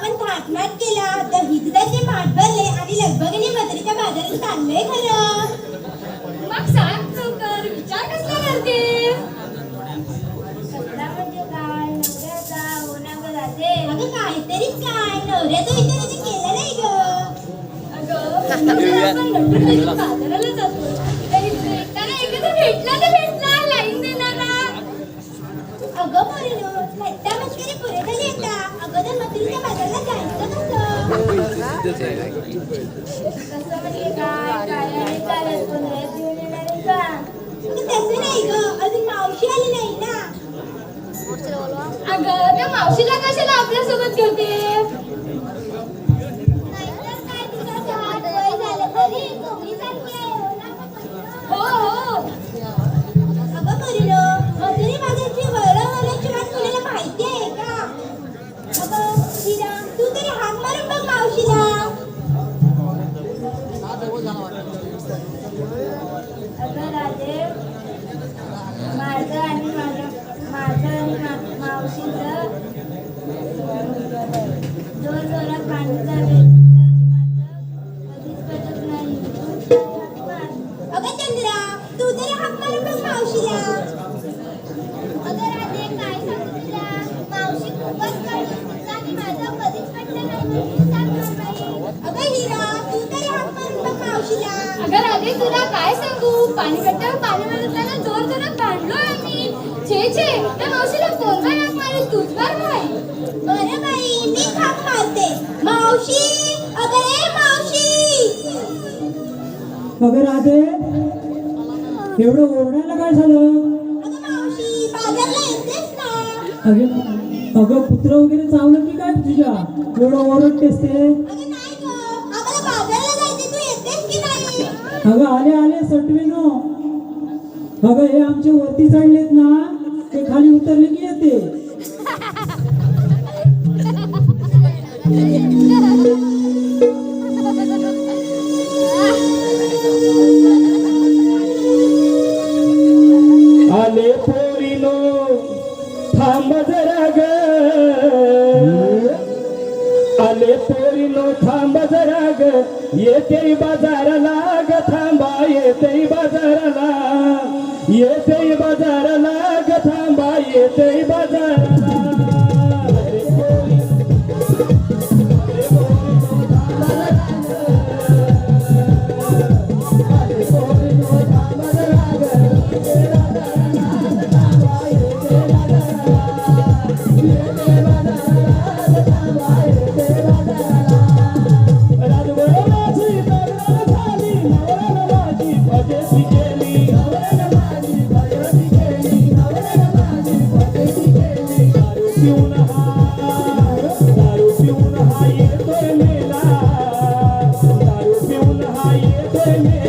आपण थाटमाट केला. दही दुधाचे माठ भरले आणि लगबगीने मजुरीच्या बाजारात चाललोय खरं. मग सांग लवकर विचार कसला करते? कसला म्हणजे काय? नवऱ्याचा हो राधे अगं काहीतरीच काय? नवऱ्याचं विचारायचं केलं नाही ग. अगं जर आपण नटून थटून बाजाराला जातो. तर इथे एकट्याला एखादा भेटला तर भेटला लाईन देणारा. अगं पोरीनो मस्करी पुरे झाली आता. अगोदर मावशीला कशाला आपल्यासोबत घेते मार भाई बरं बाई मी हाक मारते. मावशी अगं ए मावशी. अगं राधे एवढं ओरडायला काय झालं? अगं अगं कुत्र वगैरे चावलं की काय तुझ्या? एवढं ओरडतेस ते? नाही नाही? अगं आले आले सटवेनो. अगं हे आमचे वरती चढलेत ना. ते खाली उतरले की येते. आले पोरीनो थांब जरा ग. आले पोरीनो थांब जरा ग. येते बाजाराला ग थांबा येते बाजाराला. येते बाजाराला ग थांबा येते बाजाराला. पिऊन हा येतोय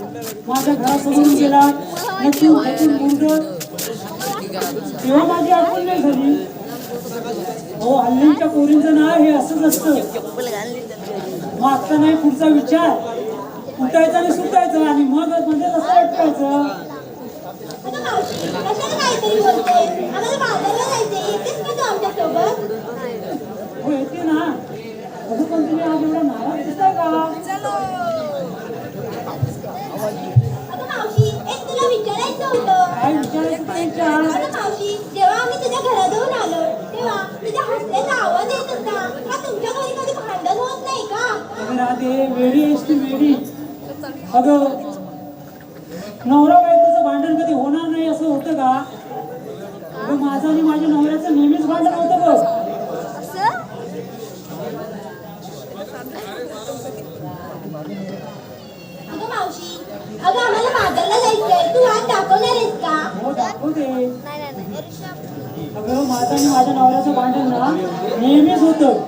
माझ्या घरासमोरून गेला. नटून तेव्हा माझी आठवण नाही झाली. हो हल्लीच्या पोरींचं नाव हे असंच असतं. आता नाही पुढचा विचार? उठायचा आणि सुटायचा आणि मग म्हणजे असं अटकायचं हो येते ना. असं पण तुम्ही आज एवढा नाराज दिसताय का? मावशी जेव्हा आम्ही तुझ्या घराजवळ आलो तेव्हा तुझ्या हसण्याचा आवाज येत होता. का तुमच्या घरी कधी भांडण होत नाही का? अगं राधे वेडी आहेस ती वेडी. अगं नवरा बायकोचं भांडण कधी होणार नाही असं होतं का? अगं माझं आणि माझ्या नवऱ्याचं नेहमीच भांडण होतं बघ असं अगं मावशी अगं आम्हाला बाजारला जायचंय तू आज दाखवणार आहेस का हो दाखवते नाही नाही नाही अगं माझं आणि माझ्या नवऱ्याचं भांडण ना नेहमीच होतं.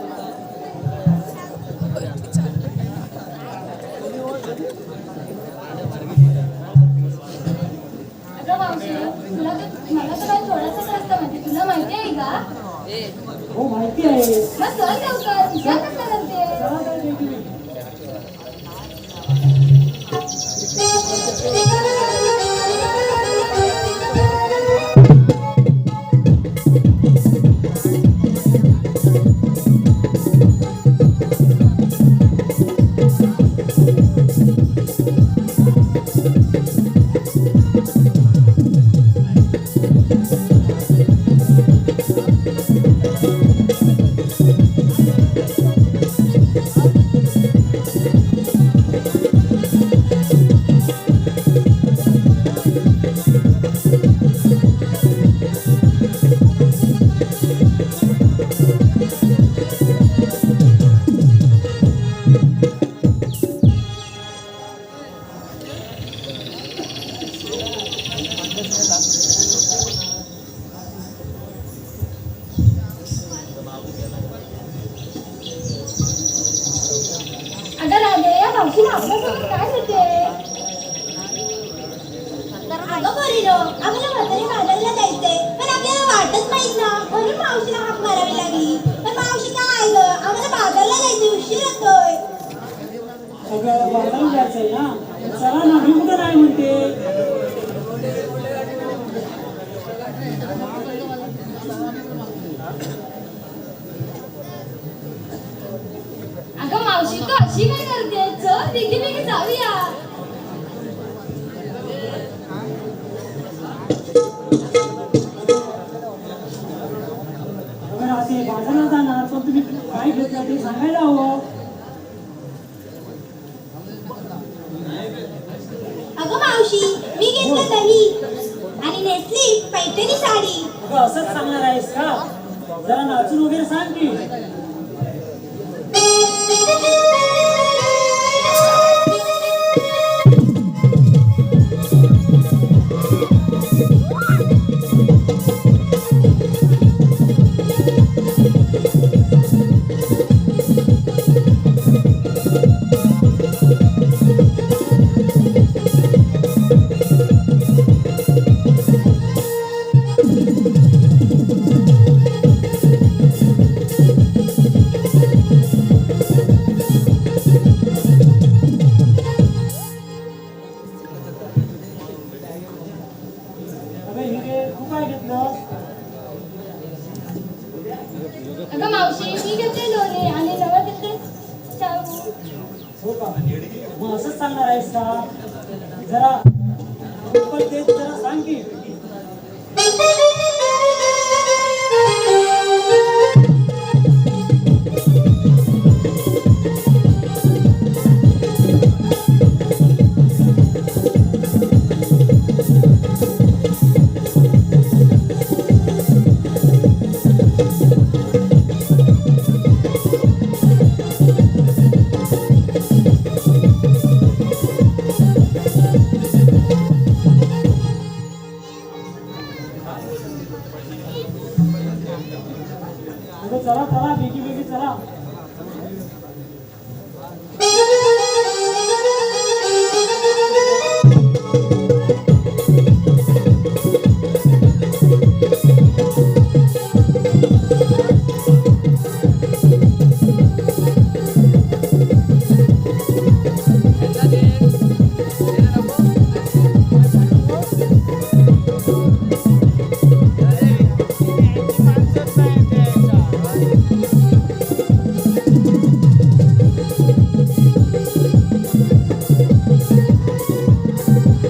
अगं पोरीनो आम्हाला म्हातारी बाजारला जायचंय. पण आपल्याला वाटत माहीत ना. म्हणून मावशीला हाक मारावी लागली. पण मावशी काय ग? आम्हाला बाजारला जायचंय उशीर होतोय. जायचंय ना? चला ना मी कुठं नाही म्हणते. अगं मावशी तू अशी काय करते चल देखील देखील जाऊया. असंच सांगणार आहेस का? जरा नाचून वगैरे सांग की. हो का मग असंच सांगणार आहेस का? जरा पण ते जरा सांग की. चला चला बेगी बेगी चला.